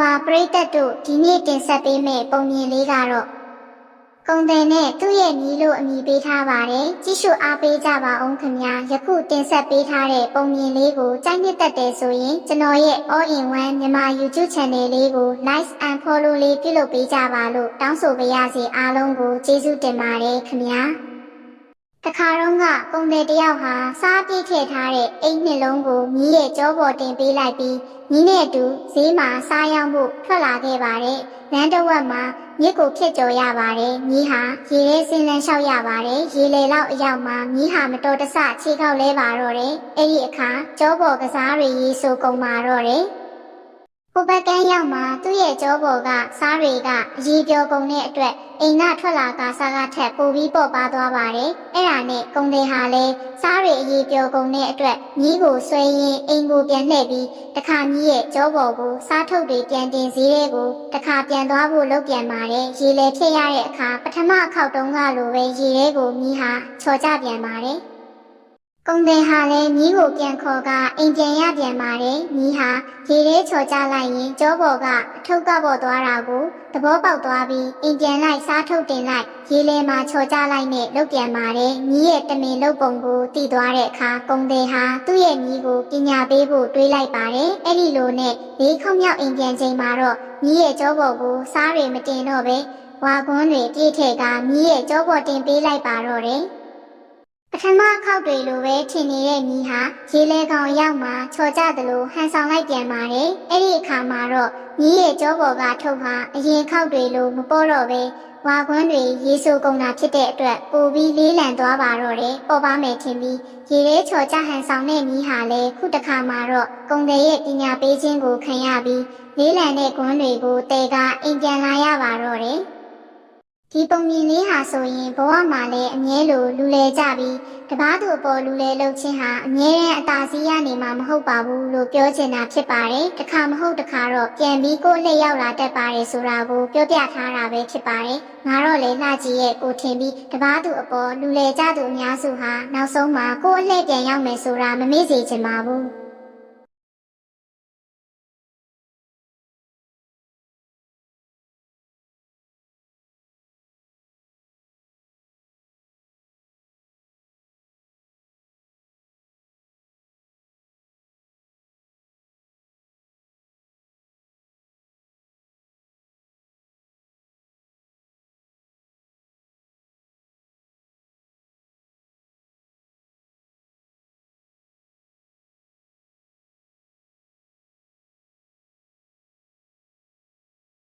ပါပရိသတ်တို့ဒီနေ့တင်ဆက်ပေးမယ့်ပုံမြင်လေးကတော့ကုံတယ်နဲ့သူ့ရဲ့ညီလို့အမည်ပေးထားပါတယ်ကြည့်ရှုအားပေးကြပါအောင်ခင်ဗျာယခုတင်ဆက်ပေးထားတဲ့ပုံမြင်လေးကိုကြိုက်နှစ်သက်တယ်ဆိုရင်ကျွန်တော်ရဲ့ All in One မြန်မာ YouTube Channel လေးကို Like and Follow လေးပြုလုပ်ပေးကြပါလို့တောင်းဆိုပါရစေအားလုံးကိုကျေးဇူးတင်ပါတယ်ခင်ဗျာတ ခါတော့ကပုံတယ်တယောက်ဟာစားပြည့်ထည့်ထားတဲ့အိမ်နှစ်လုံးကိုမြီးရဲ့ကြောပေါ်တင်ပေးလိုက်ပြီးမြီးနဲ့အတူဈေးမှာစားရောက်မှုထွက်လာခဲ့ပါတယ်။လမ်းတစ်ဝက်မှာမြစ်ကိုဖြစ်ကျော်ရပါတယ်။မြီးဟာရေထဲဆင်းလန်းလျှောက်ရပါတယ်။ရေလေလောက်အရောက်မှာမြီးဟာမတော်တဆခြေခောက်လဲပါတော့တယ်။အဲ့ဒီအခါကြောပေါ်ကစားတွေရေဆိုကုန်ပါတော့တယ်။ ဟိုဘက်ကန်းရောက်မှာသူ့ရဲ့ကြောပေါ်ကစားတွေကအရေးပြောကုန်တဲ့အတွက်အိမ်ကထွက်လာကစားကထက်ပိုပြီးပေါ့ပါသွားပါတယ်။အဲ့ဒါနဲ့ကုံတွေဟာလည်းစားတွေအရေးပြောကုန်တဲ့အတွက်မြီးကိုဆွဲရင်းအိမ်ကိုပြန်လှည့်ပြီးတခါမြီးရဲ့ကြောပေါ်ကိုစားထုတ်တွေပြန်တင်စည်းတဲ့ကိုတခါပြန်သွားဖို့လုပ်ပြန်ပါတယ်။ရေလေဖြစ်ရတဲ့အခါပထမအခေါက်တုန်းကလိုပဲရေထဲကိုမြီးဟာချော်ကြပြန်ပါတယ်။ ကုံတယ်ဟာလည်းမြီးကိုပြန်ခေါ်ကအိမ်ပြန်ရပြန်ပါတယ်မြီးဟာရေထဲချော်ကြလိုက်ရင်ကြောပေါ်ကအထုပ်ကပေါ်သွားတာကိုသဘောပေါက်သွားပြီးအိမ်ပြန်လိုက်စားထုတ်တင်လိုက်ရေလဲမှာချော်ကြလိုက်နဲ့လုတ်ပြန်ပါတယ်မြီးရဲ့တမင်လုတ်ပုံကိုတည်သွားတဲ့အခါကုံတယ်ဟာသူ့ရဲ့မြီးကိုပညာပေးဖို့တွေးလိုက်ပါတယ်အဲ့ဒီလိုနဲ့လေးခေါက်မြောက်အိမ်ပြန်ချိန်မှာတော့မြီးရဲ့ကြောပေါ်ကိုစားတွေမတင်တော့ပဲဝါကွန်းတွေပြည့်ထည့်ကမြီးရဲ့ကြောပေါ်တင်ပေးလိုက်ပါတော့တယ် ပထမခောက်တွေလိုပဲထင်နေတဲ့ညီဟာရေလဲကောင်ရောက်မှချော်ကြသလိုဟန်ဆောင်လိုက်ပြန်ပါတယ်။အဲ့ဒီအခါမှာတော့ညီရဲ့ကြောပေါ်ကထုတ်ဟာအရင်ခောက်တွေလိုမပေါ်တော့ပဲဝါခွန်းတွေရေဆိုကုန်တာဖြစ်တဲ့အတွက်ပိုပြီးလေးလံသွားပါတော့တယ်။ပေါ်ပါမယ်ထင်ပြီးရေထဲချော်ကြဟန်ဆောင်တဲ့ညီဟာလည်းခုတစ်ခါမှာတော့ကုံတယ်ရဲ့ပညာပေးခြင်းကိုခံရပြီးလေးလံတဲ့ကွန်းတွေကိုတဲကအိမ်ပြန်လာရပါတော့တယ်။ ဒီပုံမြင်လေးဟာဆိုရင်ဘဝမှာလည်းအမြဲလိုလူလဲကြပြီးတပားသူအပေါ်လူလဲလှုပ်ခြင်းဟာအမြဲတမ်းအသာစီးရနေမှာမဟုတ်ပါဘူးလို့ပြောချင်တာဖြစ်ပါတယ်။တစ်ခါမဟုတ်တစ်ခါတော့ပြန်ပြီးကိုယ်လက်ရောက်လာတတ်ပါတယ်ဆိုတာကိုပြောပြထားတာပဲဖြစ်ပါတယ်။ငါတော့လေလှကြီးရဲ့ကိုထင်ပြီးတပားသူအပေါ်လူလဲကြသူအများစုဟာနောက်ဆုံးမှာကိုယ်အလှည့်ပြန်ရောက်မယ်ဆိုတာမမေ့စေချင်ပါဘူး။